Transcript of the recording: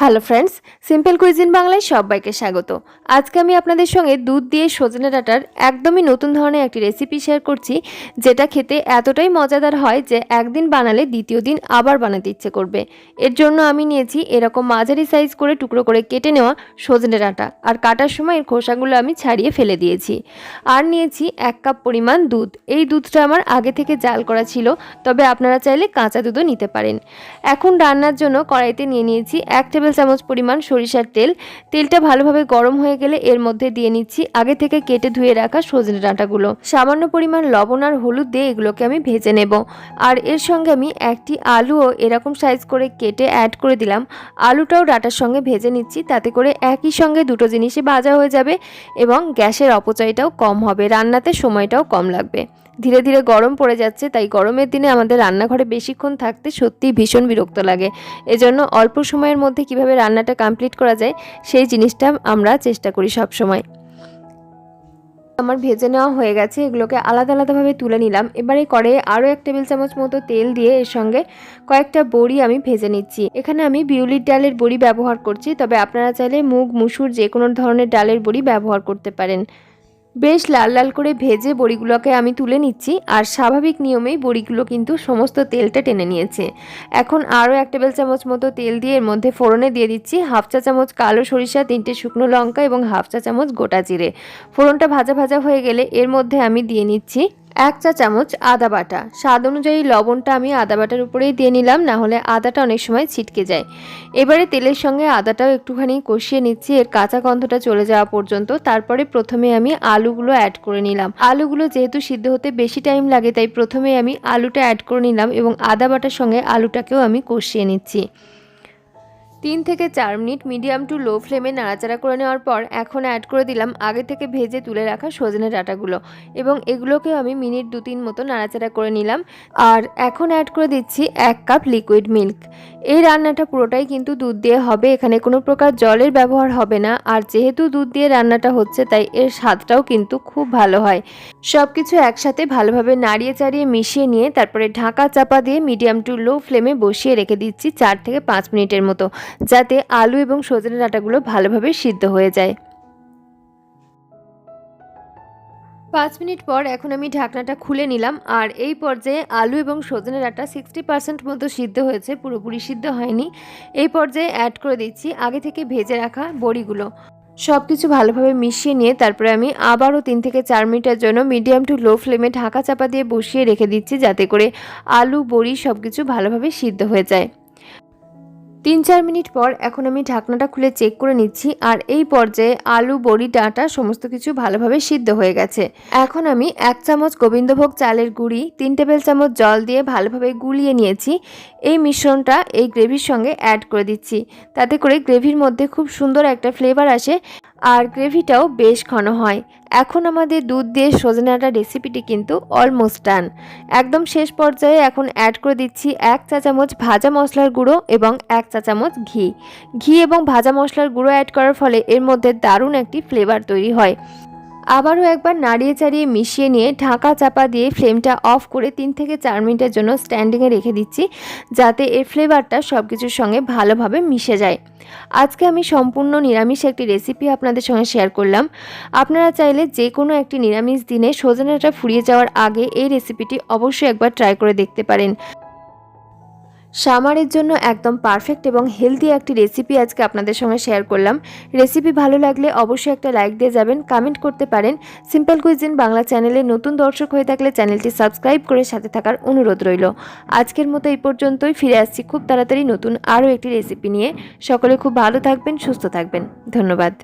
Hello friends, simple cuisine বাংলায় সবাইকে স্বাগত। আজকে আমি আপনাদের সঙ্গে দুধ দিয়ে সজনে ডাঁটার একদমই নতুন ধরনের একটি রেসিপি শেয়ার করছি, যেটা খেতে এতটাই মজাদার হয় যে একদিন বানালে দ্বিতীয় দিন আবার বানাতে ইচ্ছে করবে। এর জন্য আমি নিয়েছি এরকম মাঝারি সাইজ করে টুকরো করে কেটে নেওয়া সজনে ডাঁটা, আর কাটার সময় এর খোসাগুলো আমি ছাড়িয়ে ফেলে দিয়েছি। আর নিয়েছি এক কাপ পরিমাণ দুধ। এই দুধটা আমার আগে থেকে জাল করা ছিল, তবে আপনারা চাইলে কাঁচা দুধও নিতে পারেন। এখন রান্নার জন্য কড়াইতে নিয়ে নিয়েছি এক টেবিল চামচ পরিমাণ সরিষার তেল। তেলটা ভালোভাবে গরম হয়ে গেলে এর মধ্যে দিয়ে নিচ্ছি আগে থেকে কেটে ধুয়ে রাখা সজনে ডাঁটাগুলো। সামান্য পরিমাণ লবণ আর হলুদ দিয়ে এগুলোকে আমি ভেজে নেব। আর এর সঙ্গে আমি একটি আলুও এরকম সাইজ করে কেটে অ্যাড করে দিলাম। আলুটাও ডাঁটার সঙ্গে ভেজে নিচ্ছি, তাতে করে একই সঙ্গে দুটো জিনিসই ভাজা হয়ে যাবে এবং গ্যাসের অপচয়টাও কম হবে, রান্নাতে সময়টাও কম লাগবে। ধীরে ধীরে গরম পড়ে যাচ্ছে, তাই গরমের দিনে আমাদের রান্নাঘরে বেশিক্ষণ থাকতে সত্যিই ভীষণ বিরক্ত লাগে। এজন্য অল্প সময়ের মধ্যে কীভাবে রান্নাটা কমপ্লিট করা যায়, সেই জিনিসটা আমরা চেষ্টা করি সব সময় আমার ভেজে নেওয়া হয়ে গেছে, এগুলোকে আলাদা আলাদাভাবে তুলে নিলাম। এবারে করে আরও এক টেবিল চামচ মতো তেল দিয়ে এর সঙ্গে কয়েকটা বড়ি আমি ভেজে নিচ্ছি। এখানে আমি বিউলির ডালের বড়ি ব্যবহার করছি, তবে আপনারা চাইলে মুগ, মুসুর যে কোনো ধরনের ডালের বড়ি ব্যবহার করতে পারেন। বেশ লাল লাল করে ভেজে বড়িগুলোকে আমি তুলে নিচ্ছি, আর স্বাভাবিক নিয়মেই বড়িগুলো কিন্তু সমস্ত তেলটা টেনে নিয়েছে। এখন আরও এক টেবিল চামচ মতো তেল দিয়ে এর মধ্যে ফোড়নে দিয়ে দিচ্ছি হাফ চা চামচ কালো সরিষা, তিনটে শুকনো লঙ্কা এবং হাফ চা চামচ গোটা জিরে। ফোড়নটা ভাজা ভাজা হয়ে গেলে এর মধ্যে আমি দিয়ে নিচ্ছি এক চা চামচ আদা বাটা। স্বাদ অনুযায়ী লবণটা আমি আদা বাটার উপরেই দিয়ে নিলাম না হলে আদাটা অনেক সময় ছিটকে যায়। এবারে তেলের সঙ্গে আদাটাও একটুখানি কষিয়ে নিচ্ছি, এর কাঁচা গন্ধটা চলে যাওয়া পর্যন্ত। তারপরে প্রথমে আমি আলুগুলো অ্যাড করে নিলাম। আলুগুলো যেহেতু সিদ্ধ হতে বেশি টাইম লাগে, তাই প্রথমে আমি আলুটা অ্যাড করে নিলাম এবং আদা বাটার সঙ্গে আলুটাকেও আমি কষিয়ে নিচ্ছি। তিন থেকে চার মিনিট মিডিয়াম টু লো ফ্লেমে নাড়াচাড়া করে নেওয়ার পর এখন অ্যাড করে দিলাম আগে থেকে ভেজে তুলে রাখা সজনে ডাঁটাগুলো। এবং এগুলোকেও আমি মিনিট দু তিন মতো নাড়াচাড়া করে নিলাম। আর এখন অ্যাড করে দিচ্ছি এক কাপ লিকুইড মিল্ক এই রান্নাটা পুরোটাই কিন্তু দুধ দিয়ে হবে, এখানে কোনো প্রকার জলের ব্যবহার হবে না। আর যেহেতু দুধ দিয়ে রান্নাটা হচ্ছে, তাই এর স্বাদটাও কিন্তু খুব ভালো হয়। সব কিছু একসাথে ভালোভাবে নাড়িয়ে চাড়িয়ে মিশিয়ে নিয়ে তারপরে ঢাকা চাপা দিয়ে মিডিয়াম টু লো ফ্লেমে বসিয়ে রেখে দিচ্ছি চার থেকে পাঁচ মিনিটের মতো। যাতে আলু এবং সজনে ডাঁটাগুলো ভালোভাবে সিদ্ধ হয়ে যায়। পাঁচ মিনিট পর এখন আমি ঢাকনাটা খুলে নিলাম আর এই পর্যায়ে আলু এবং সজনে ডাঁটা সিক্সটি পার্সেন্ট মতো সিদ্ধ হয়েছে, পুরোপুরি সিদ্ধ হয়নি। এই পর্যায়ে অ্যাড করে দিচ্ছি আগে থেকে ভেজে রাখা বড়িগুলো। সব কিছু ভালোভাবে মিশিয়ে নিয়ে তারপরে আমি আবারও তিন থেকে চার মিনিটের জন্য মিডিয়াম টু লো ফ্লেমে ঢাকা চাপা দিয়ে বসিয়ে রেখে দিচ্ছি যাতে করে আলু, বড়ি সব কিছু ভালোভাবে সিদ্ধ হয়ে যায়। তিন চার মিনিট পর এখন আমি ঢাকনাটা খুলে চেক করে নিচ্ছি আর এই পর্যায়ে আলু, বড়ি, ডাঁটা সমস্ত কিছু ভালোভাবে সিদ্ধ হয়ে গেছে। এখন আমি এক চামচ গোবিন্দভোগ চালের গুঁড়ি, তিন টেবিল চামচ জল দিয়ে ভালোভাবে গুলিয়ে নিয়েছি। এই মিশ্রণটা এই গ্রেভির সঙ্গে অ্যাড করে দিচ্ছি। তাতে করে গ্রেভির মধ্যে খুব সুন্দর একটা ফ্লেভার আসে। আর গ্রেভিটাও বেশ ঘন হয়। এখন আমাদের দুধ দিয়ে সজনে ডাঁটা রেসিপিটি কিন্তু অলমোস্ট ডান একদম শেষ পর্যায়ে এখন অ্যাড করে দিচ্ছি এক চা চামচ ভাজা মশলার গুঁড়ো এবং এক চা চামচ ঘি। ঘি এবং ভাজা মশলার গুঁড়ো অ্যাড করার ফলে এর মধ্যে দারুণ একটি ফ্লেভার তৈরি হয়। আবারও একবার নাড়িয়ে চাড়িয়ে মিশিয়ে নিয়ে ঢাকা চাপা দিয়ে ফ্লেমটা অফ করে তিন থেকে চার মিনিটের জন্য স্ট্যান্ডিংয়ে রেখে দিচ্ছি, যাতে এর ফ্লেভারটা সব কিছুর সঙ্গে ভালোভাবে মিশে যায়। আজকে আমি সম্পূর্ণ নিরামিষ একটি রেসিপি আপনাদের সঙ্গে শেয়ার করলাম। আপনারা চাইলে যে কোনো একটি নিরামিষ দিনে সজনাটা ফুরিয়ে যাওয়ার আগে এই রেসিপিটি অবশ্যই একবার ট্রাই করে দেখতে পারেন। সামারের জন্য একদম পারফেক্ট এবং হেলদি একটি রেসিপি আজকে আপনাদের সঙ্গে শেয়ার করলাম। রেসিপি ভালো লাগলে অবশ্যই একটা লাইক দিয়ে যাবেন কমেন্ট করতে পারেন। সিম্পল কুইজিন বাংলা চ্যানেলে নতুন দর্শক হয়ে থাকলে চ্যানেলটি সাবস্ক্রাইব করে সাথে থাকার অনুরোধ রইল। আজকের মতো এই পর্যন্তই, ফিরে আসছি খুব তাড়াতাড়ি নতুন আরও একটি রেসিপি নিয়ে। সকলে খুব ভালো থাকবেন, সুস্থ থাকবেন। ধন্যবাদ।